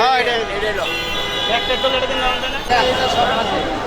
হ্যাঁ এটা এটা একটা তো এটা দিন না?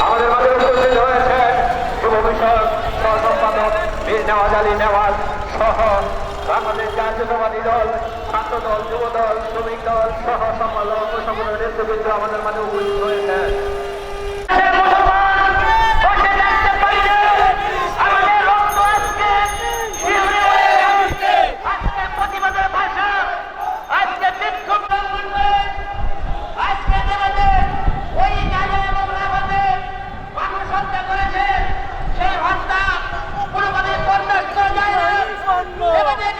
আমাদের মাঝে উপস্থিত হয়েছেন বিষয়ক সহ সম্পাদক বীর নেওয়াজ আলী নেওয়াজ সহ বাংলাদেশ জাতীয়তাবাদী দল ছাত্র দল যুব দল শ্রমিক দল সহ সকল সকল নেতৃবৃন্দ মানুষ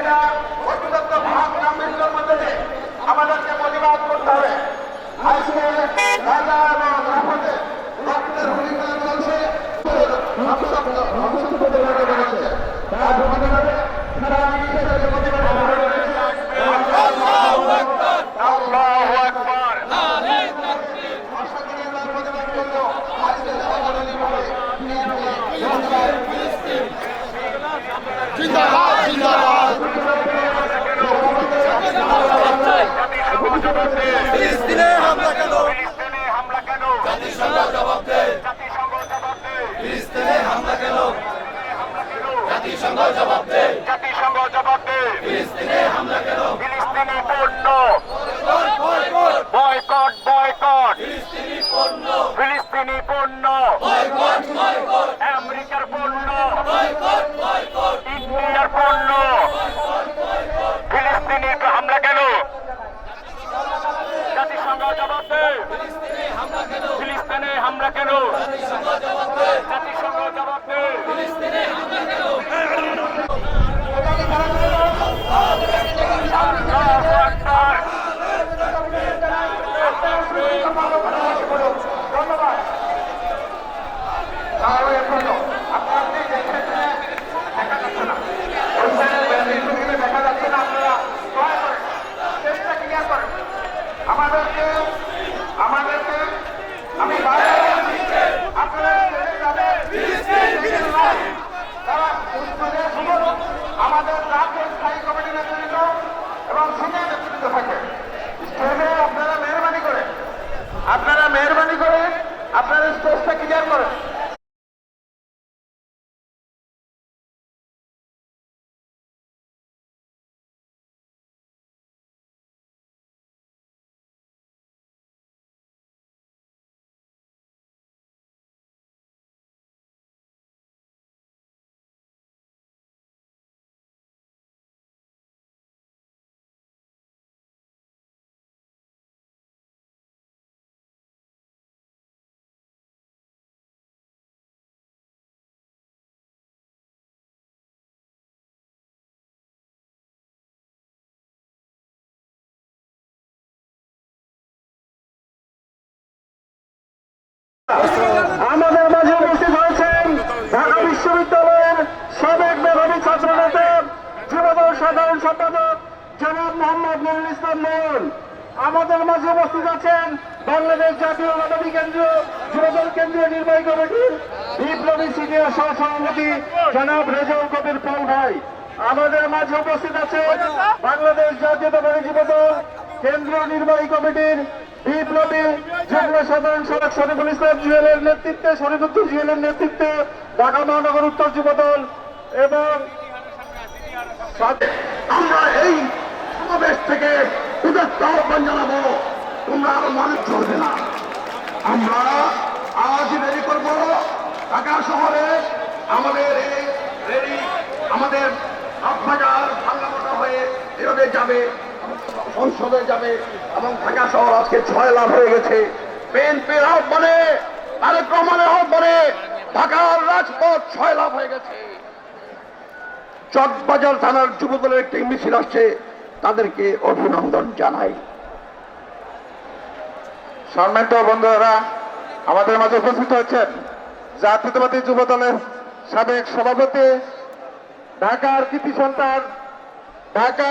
মহিলার অত্যন্ত ভাগ নামের মধ্যে আমাদেরকে প্রতিবাদ করতে হবে। আজকে রাজা এবং রাফতে রক্তের ভূমিকা চলছে তার প্রতিবাদে সারা বিশ্বের প্রতিবাদ ফিলিস্তিনে হামলা কেন? হামলা কেন? জাতিসংঘ জবাব দে জাতিসংঘ জবাব দে ফিলিস্তিনে হামলা কেন? জাতিসংঘ জবাব আমাদের এবং থাকে। স্টেজে আপনারা মেহরবানি করে আপনারা মেহরবানি করে আপনারা স্টেজটা ক্লিয়ার করেন। আমাদের মাঝে উপস্থিত হয়েছেন ঢাকা বিশ্ববিদ্যালয়ের সাবেক মেধাবী ছাত্রনেতা, যুবদল সাধারণ সম্পাদক জনাব মোহাম্মদ নুরুল ইসলাম নয়ন আমাদের মাঝে উপস্থিত আছেন বাংলাদেশ জাতীয় মানবিক কেন্দ্রীয় যুবদল কেন্দ্রীয় নির্বাহী কমিটির বিপ্লবী সিনিয়র সহ সভাপতি জনাব রেজাউল কবির পাল ভাই। আমাদের মাঝে উপস্থিত আছেন বাংলাদেশ জাতীয়তাবাদী যুবদল কেন্দ্রীয় নির্বাহী কমিটির বিপ্লবী যুগ্ম সাধারণ সম্পাদক শরীফুল ইসলাম জুয়েলের নেতৃত্বে শরীফুদ্দিন জুয়েলের নেতৃত্বে ঢাকা মহানগর উত্তর যুবদল এবং আমরা এই সমাবেশ থেকে উদাত্ত আহ্বান জানাব। তোমরা আরও মানুষ চলবে না। আমরা আজ রেডি করব ঢাকা শহরে। আমাদের এই আমাদের হয়ে এভাবে যাবে, সংসদে যাবে। এবং ঢাকা শহর আজকে ছয় লাভ হয়ে গেছে। বিএনপির আহ্বানে, তারেক রহমানের আহ্বানে ঢাকার রাজপথ ছয় লাভ হয়ে গেছে। চকবাজার থানার যুবদলের একটি মিছিল আসছে, তাদেরকে অভিনন্দন জানাই। সম্মানিত বন্ধুরা, আমাদের মাঝে উপস্থিত হচ্ছেন জাতীয়তাবাদী যুব দলের সাবেক সভাপতি, ঢাকার কৃতি সন্তান, ঢাকা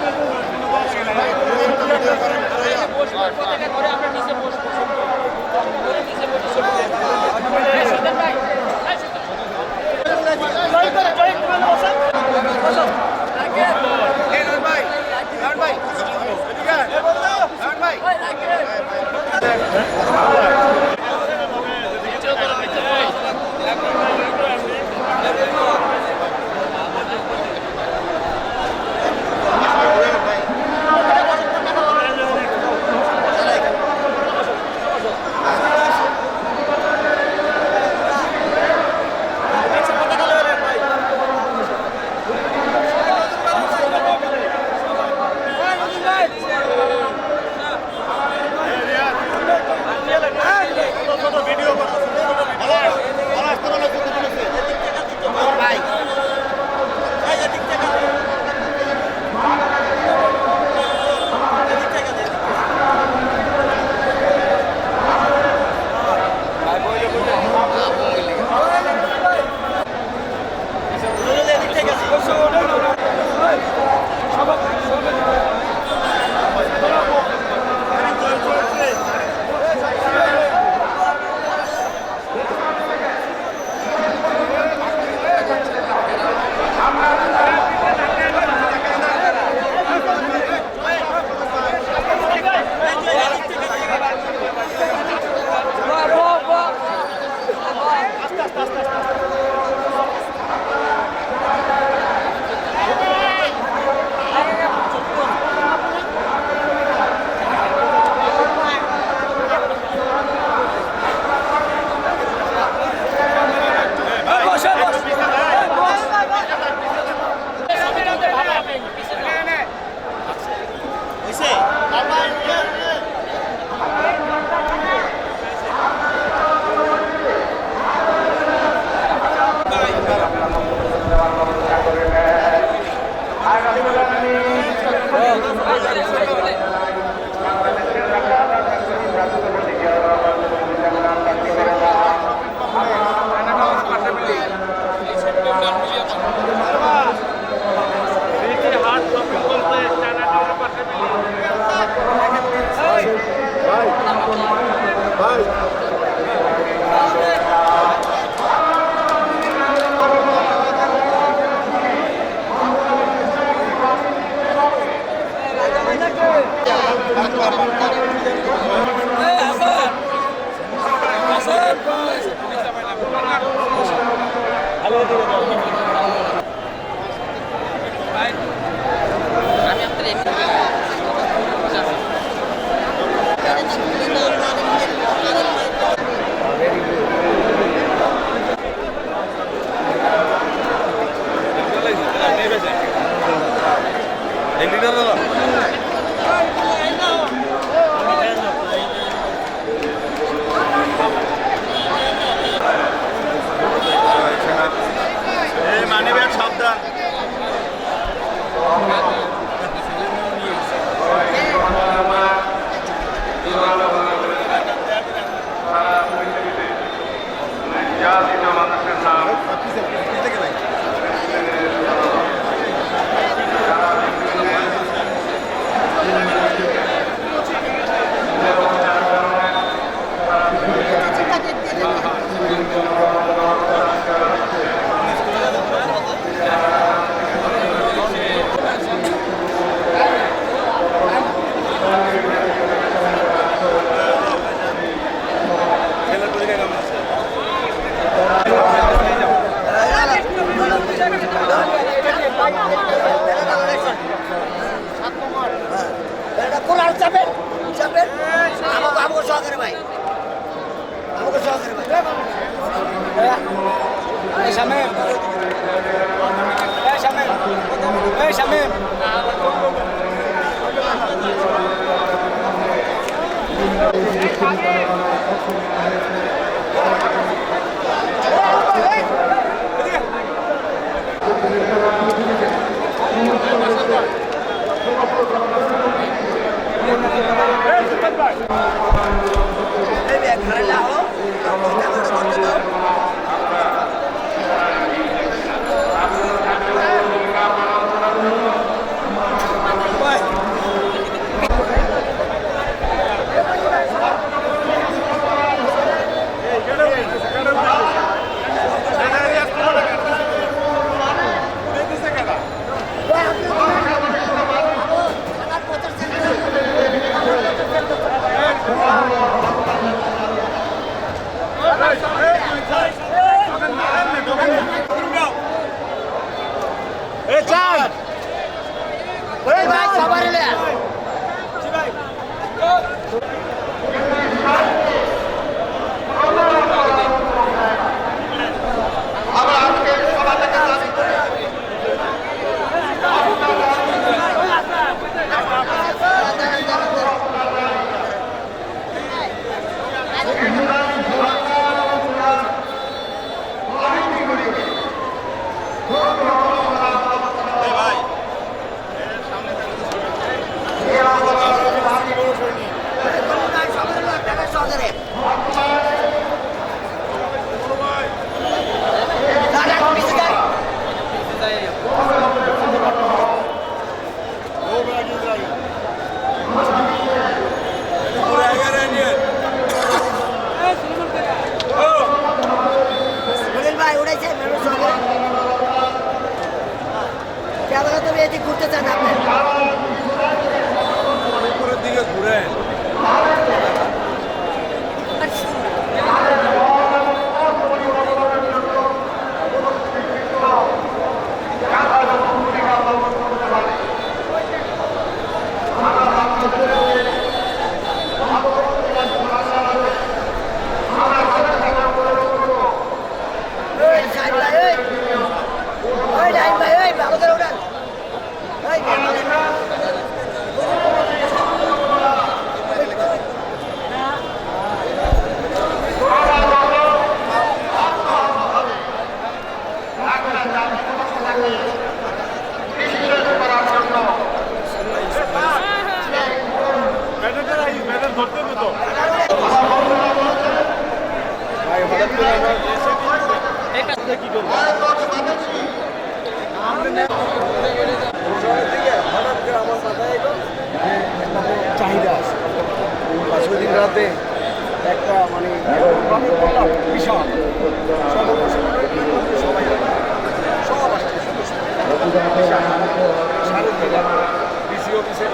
আমাদের কোলার চাপেন চাপেন আমাকে আমাকে সহকারে ভাই আমাকে সহকারে ভাই শামেম শামেম শামেম Thank you. Hey, wir können auch. চাহিদা আছে আজকের দিন রাতে একটা মানে আমি বললাম সবাই সব বিসি অফিসের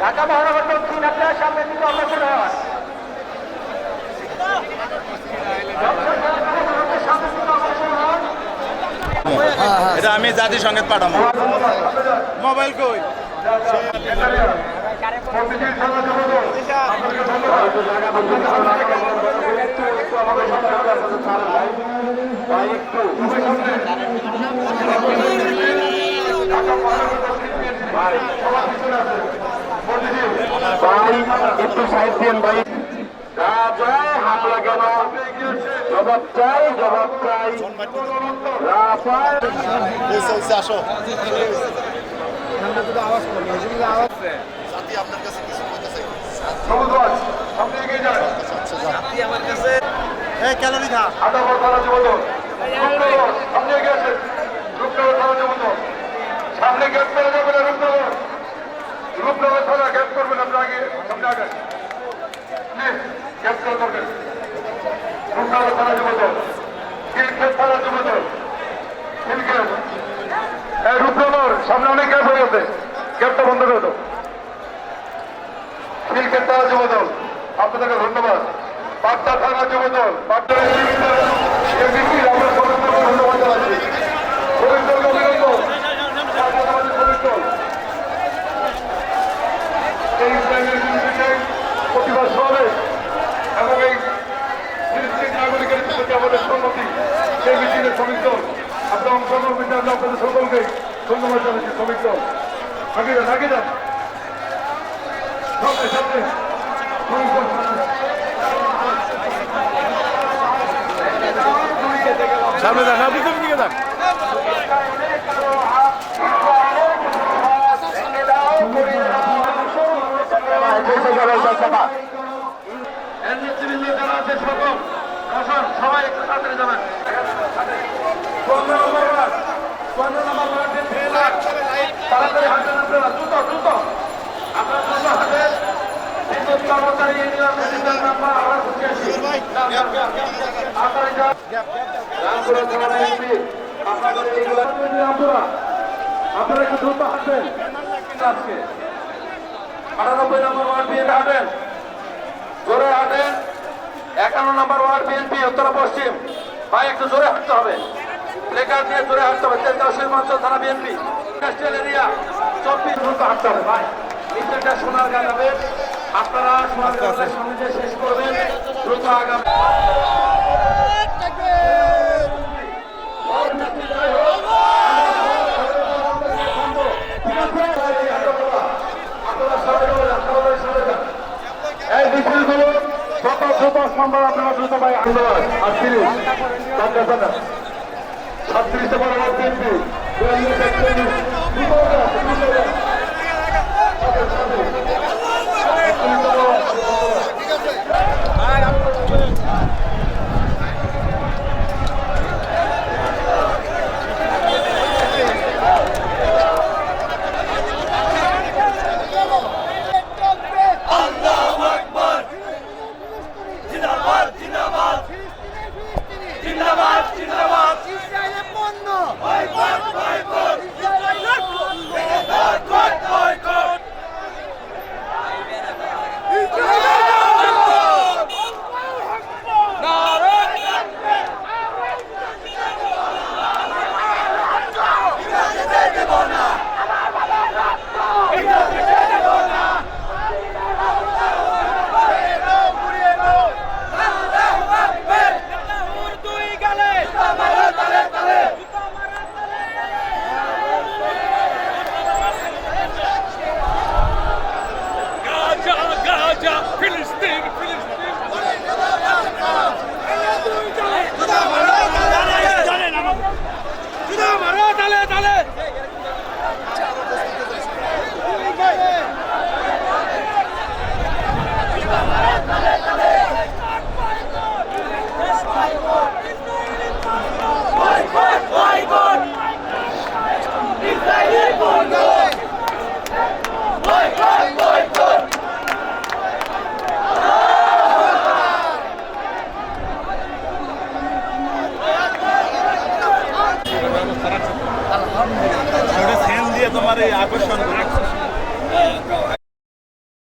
ঢাকা মহানগর দক্ষিণ আপনার সামনের দিকে অগ্রসর হন। এটা আমি পাঠাবো মোবাইল কই? ভাই একটু সাইড দিন ভাই রাজায় হামলা কেন জবাব চাই জবাব চাই রাজায় আসো সবুজ সামনে এগিয়ে যান এই ক্যালোরি খা। আদাবর থানা যুবদল রূপনগর সামনে এগিয়ে আসেন রূপনগর থানা যুবদল সামনে গেট করে যাবেন না রূপনগর। রূপনগর থানা গেট করবেন আপনি আগে। সামনে আগে। গেট করে করবেন। রূপনগর থানা যুবদল খিলক্ষেত থানা যুবদল খিলক্ষেত এই রূপনগর, সামনে অনেক গ্যাস হয়ে গেছে। গেটটা বন্ধ করে দাও। খিলক্ষেত থানা যুবদল, আপনাদেরকে ধন্যবাদ। পাট্টা থানা যুবদল পাট্টা ধন্যবাদ জানাচ্ছি শ্রমিক দলকে অভিনন্দন আমাদের শ্রমিক দল এই ইসরায়েলের বিরুদ্ধে প্রতিবাদ সমাবেশ এবং এই ফিলিস্তিন নাগরিকের প্রতি আমাদের সম্মতি সেই মিছিলের শ্রমিক দল আপনার অংশগ্রহণ করতে আমরা আপনাদের সকলকে ধন্যবাদ জানাচ্ছি শ্রমিক দল আগে যান আগে যান সামনে সামনে শ্রমিক দল সামনে। যান আপনি তুমি দিকে যান সবাই একটু তাড়াতাড়ি যাবেন পনেরো নম্বর ওয়ার্ড পনেরো নম্বর ওয়ার্ডের ফেলার তাড়াতাড়ি হাঁটেন আপনারা দ্রুত দ্রুত। আপনারা দ্রুত হাঁটেন বিদ্যুৎ নাম্বার আমরা খুঁজে আসি একটু দ্রুত হাঁটবেন। আজকে। নম্বর ওয়ার্ড দিয়ে হাঁটেন। জোরে হাঁটেন। একান্ন নম্বর ওয়ার্ড বিএনপি, উত্তর পশ্চিম। ভাই, একটু জোরে হাঁটতে হবে। প্লেকার দিয়ে জোরে হাঁটতে হবে। তেলকাশির মঞ্চ থানা বিএনপি। ইন্ডাস্ট্রিয়াল এরিয়া চব্বিশ দ্রুত হাঁটতে হবে ভাই মিছিলটা সোনার গা যাবে আপনারা সোনার গাছের যে শেষ করবেন দ্রুত আগামী এই মিছিলগুলো দ্রুত সম্ভব আপনারা দ্রুত ভাই আন্দোলন আটত্রিশ সাতত্রিশে পরবর্তী বিএনপি বিয়াল্লিশ